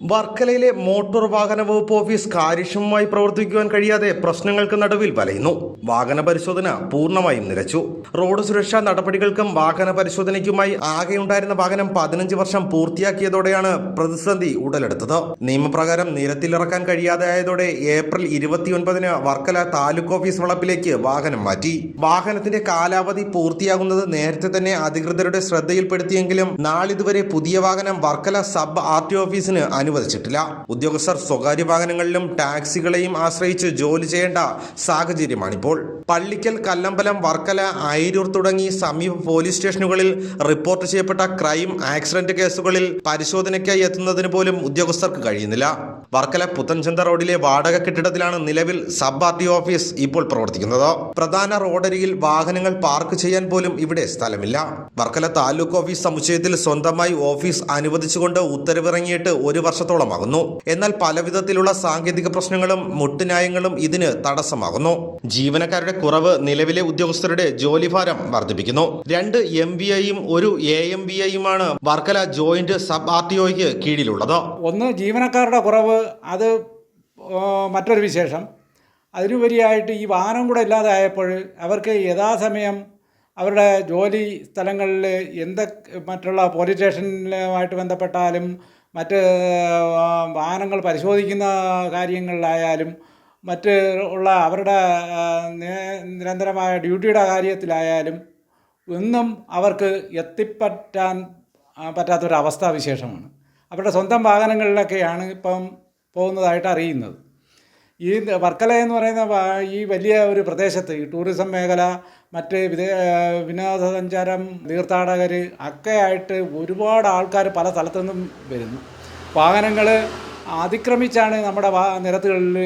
വർക്കലയിലെ motor വാഹന വകുപ്പ് office കാര്യക്ഷമമായി പ്രവർത്തിക്കുവാൻ കഴിയാതെ പ്രശ്നങ്ങൾക്ക് നടുവിൽ വലയുന്നു. വാഹന പരിശോധന പൂർണമായും നിലച്ചു. റോഡ് സുരക്ഷാ നടപടികൾക്കും വാഹന പരിശോധനയ്ക്കുമായി ആകെയുണ്ടായിരുന്ന വാഹനം പതിനഞ്ച് വർഷം പൂർത്തിയാക്കിയതോടെയാണ് പ്രതിസന്ധി ഉടലെടുത്തത്. നിയമപ്രകാരം നിരത്തിലിറക്കാൻ കഴിയാതെയായതോടെ ഏപ്രിൽ ഇരുപത്തിയൊൻപതിന് വർക്കല താലൂക്ക് ഓഫീസ് വളപ്പിലേക്ക് വാഹനം മാറ്റി. വാഹനത്തിന്റെ കാലാവധി പൂർത്തിയാകുന്നത് നേരത്തെ തന്നെ അധികൃതരുടെ ശ്രദ്ധയിൽപ്പെടുത്തിയെങ്കിലും നാളിതുവരെ പുതിയ വാഹനം വർക്കല സബ് ആർ ടി ഓഫീസിന് അനുവദിച്ചിട്ടില്ല. ഉദ്യോഗസ്ഥർ സ്വകാര്യ വാഹനങ്ങളിലും ടാക്സികളെയും ആശ്രയിച്ച് ജോലി ചെയ്യേണ്ട സാഹചര്യമാണിപ്പോൾ. പള്ളിക്കൽ കല്ലമ്പലം വർക്കല അയിരൂർ തുടങ്ങി സമീപ പോലീസ് സ്റ്റേഷനുകളിൽ റിപ്പോർട്ട് ചെയ്യപ്പെട്ട ക്രൈം ആക്സിഡന്റ് കേസുകളിൽ പരിശോധനയ്ക്കായി എത്തുന്നതിന് പോലും ഉദ്യോഗസ്ഥർക്ക് കഴിയുന്നില്ല. വർക്കല പുത്തൻചന്ത റോഡിലെ വാടക കെട്ടിടത്തിലാണ് നിലവിൽ സബ് ആർ ടി ഓഫീസ് ഇപ്പോൾ പ്രവർത്തിക്കുന്നത്. പ്രധാന റോഡരികിൽ വാഹനങ്ങൾ പാർക്ക് ചെയ്യാൻ പോലും ഇവിടെ സ്ഥലമില്ല. വർക്കല താലൂക്ക് ഓഫീസ് സമുച്ചയത്തിൽ സ്വന്തമായി ഓഫീസ് അനുവദിച്ചുകൊണ്ട് ഉത്തരവിറങ്ങിയിട്ട് ഒരു വർഷത്തോളമാകുന്നു. എന്നാൽ പലവിധത്തിലുള്ള സാങ്കേതിക പ്രശ്നങ്ങളും മുട്ടുന്യായങ്ങളും ഇതിന് തടസ്സമാകുന്നു. ജീവനക്കാരുടെ കുറവ് നിലവിലെ ഉദ്യോഗസ്ഥരുടെ ജോലിഭാരം വർദ്ധിപ്പിക്കുന്നു. രണ്ട് എം ബി ഐയും ഒരു A M B ഐയുമാണ് Varkala joint sub R T കീഴിലുള്ളത്. ഒന്ന് ജീവനക്കാരുടെ കുറവ് അത് മറ്റൊരു വിശേഷം. അതിനുപരിയായിട്ട് ഈ വാഹനം കൂടെ ഇല്ലാതായപ്പോൾ അവർക്ക് യഥാസമയം അവരുടെ ജോലി സ്ഥലങ്ങളിൽ എന്തൊക്കെ മറ്റുള്ള പോലീസ് സ്റ്റേഷനുമായിട്ട് ബന്ധപ്പെട്ടാലും മറ്റ് വാഹനങ്ങൾ പരിശോധിക്കുന്ന കാര്യങ്ങളിലായാലും മറ്റ് ഉള്ള അവരുടെ നിരന്തരമായ ഡ്യൂട്ടിയുടെ കാര്യത്തിലായാലും ഒന്നും അവർക്ക് എത്തിപ്പറ്റാൻ പറ്റാത്തൊരവസ്ഥ പറ്റാത്തൊരവസ്ഥാവിശേഷമാണ് അവരുടെ സ്വന്തം വാഹനങ്ങളിലൊക്കെയാണ് ഇപ്പം പോകുന്നതായിട്ട് അറിയുന്നത്. ഈ വർക്കല എന്ന് പറയുന്ന ഈ വലിയ ഒരു പ്രദേശത്ത് ഈ ടൂറിസം മേഖല മറ്റ് വിദേ വിനോദസഞ്ചാരം തീർത്ഥാടകർ ഒക്കെ ആയിട്ട് ഒരുപാട് ആൾക്കാർ പല സ്ഥലത്തു നിന്നും വരുന്നു. വാഹനങ്ങൾ അതിക്രമിച്ചാണ് നമ്മുടെ നിരത്തുകളിൽ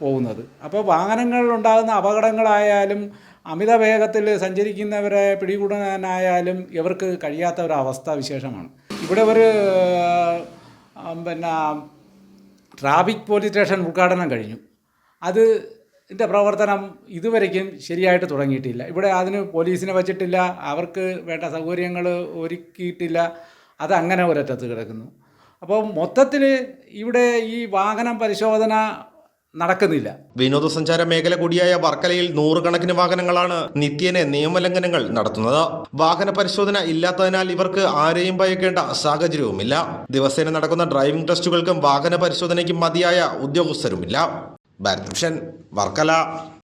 പോകുന്നത്. അപ്പോൾ വാഹനങ്ങളിലുണ്ടാകുന്ന അപകടങ്ങളായാലും അമിത വേഗത്തിൽ സഞ്ചരിക്കുന്നവരെ പിടികൂടാനായാലും ഇവർക്ക് കഴിയാത്ത ഒരു അവസ്ഥ വിശേഷമാണ്. ഇവിടെ ഒരു പിന്നെ ട്രാഫിക് പോലീസ് സ്റ്റേഷൻ ഉദ്ഘാടനം കഴിഞ്ഞു. അത് ഇതിന്റെ പ്രവർത്തനം ഇതുവരയ്ക്കും ശരിയായിട്ട് തുടങ്ങിയിട്ടില്ല. ഇവിടെ അതിന് പോലീസിനെ വച്ചിട്ടില്ല അവർക്ക് വേണ്ട സൗകര്യങ്ങൾ ഒരുക്കിയിട്ടില്ല. അത് അങ്ങനെ ഒരറ്റത്ത് കിടക്കുന്നു. അപ്പോൾ മൊത്തത്തിൽ ഇവിടെ ഈ വാഹനം പരിശോധന നടക്കുന്നില്ല. വിനോദസഞ്ചാര മേഖല കൂടിയായ വർക്കലയിൽ നൂറുകണക്കിന് വാഹനങ്ങളാണ് നിത്യേന നിയമലംഘനങ്ങൾ നടത്തുന്നത്. വാഹന പരിശോധന ഇല്ലാത്തതിനാൽ ഇവർക്ക് ആരെയും ഭയക്കേണ്ട സാഹചര്യവുമില്ല. ദിവസേന നടക്കുന്ന ഡ്രൈവിംഗ് ടെസ്റ്റുകൾക്കും വാഹന പരിശോധനയ്ക്കും മതിയായ ഉദ്യോഗസ്ഥരുമില്ല. ഭാരത് വർക്കല.